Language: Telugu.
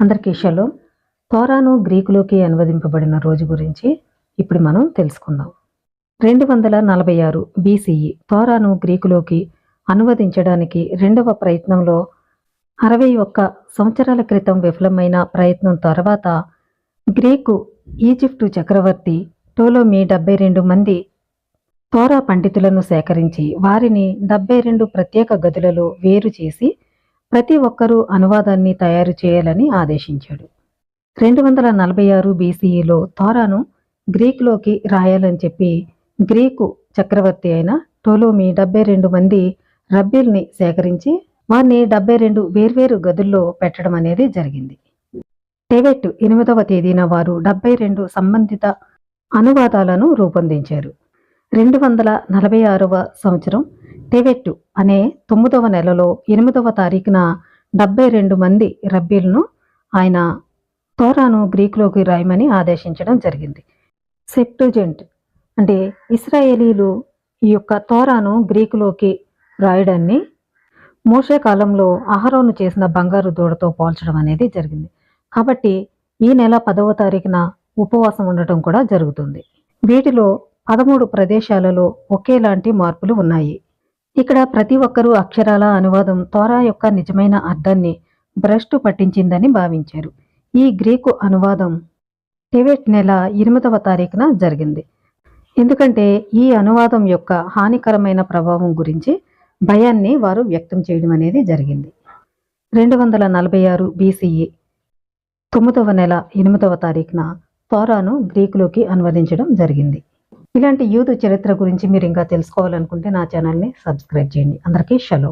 అందరికీ షలో తోరాను గ్రీకులోకి అనువదింపబడిన రోజు గురించి ఇప్పుడు మనం తెలుసుకుందాం. రెండు వందల నలభై ఆరు బీసీఈ తోరాను గ్రీకులోకి అనువదించడానికి రెండవ ప్రయత్నంలో అరవై ఒక్క సంవత్సరాల క్రితం విఫలమైన ప్రయత్నం తర్వాత గ్రీకు ఈజిప్టు చక్రవర్తి టోలోమి డెబ్బై రెండు మంది తోరా పండితులను సేకరించి వారిని డెబ్బై రెండు ప్రత్యేక గదులలో వేరు చేసి ప్రతి ఒక్కరూ అనువాదాన్ని తయారు చేయాలని ఆదేశించాడు. రెండు వందల నలభై ఆరు బీసీఈలో తోరాను గ్రీకులోకి రాయాలని చెప్పి గ్రీకు చక్రవర్తి అయిన టోలోమి డెబ్బై రెండు మంది రబ్బీల్ని సేకరించి వారిని డెబ్బై రెండు వేర్వేరు గదుల్లో పెట్టడం అనేది జరిగింది. టెవెట్ ఎనిమిదవ తేదీన వారు డెబ్బై రెండు సంబంధిత అనువాదాలను రూపొందించారు. రెండు వందల నలభై ఆరవ సంవత్సరం టెవెట్టు అనే తొమ్మిదవ నెలలో ఎనిమిదవ తారీఖున డెబ్బై రెండు మంది రబ్బీలను ఆయన తోరాను గ్రీకులోకి రాయమని ఆదేశించడం జరిగింది. సెప్టుజెంట్ అంటే ఇస్రాయేలీలు ఈ యొక్క తోరాను గ్రీకులోకి రాయడాన్ని మోషే కాలంలో అహరోను చేసిన బంగారు దూడతో పోల్చడం అనేది జరిగింది. కాబట్టి ఈ నెల పదవ తారీఖున ఉపవాసం ఉండటం కూడా జరుగుతుంది. వీటిలో పదమూడు ప్రదేశాలలో ఒకేలాంటి మార్పులు ఉన్నాయి. ఇక్కడ ప్రతి ఒక్కరూ అక్షరాల అనువాదం తోరా యొక్క నిజమైన అర్థాన్ని భ్రష్టు పట్టించిందని భావించారు. ఈ గ్రీకు అనువాదం టెవెట్ నెల ఎనిమిదవ తారీఖున జరిగింది. ఎందుకంటే ఈ అనువాదం యొక్క హానికరమైన ప్రభావం గురించి భయాన్ని వారు వ్యక్తం చేయడం అనేది జరిగింది. రెండు వందల నలభై ఆరు బీసీఈ తొమ్మిదవ నెల ఎనిమిదవ తారీఖున తోరాను గ్రీకులోకి అనువదించడం జరిగింది. ఇలాంటి యూదు చరిత్ర గురించి మీరు ఇంకా తెలుసుకోవాలనుకుంటే నా ఛానల్ని సబ్స్క్రైబ్ చేయండి. అందరికీ షలో.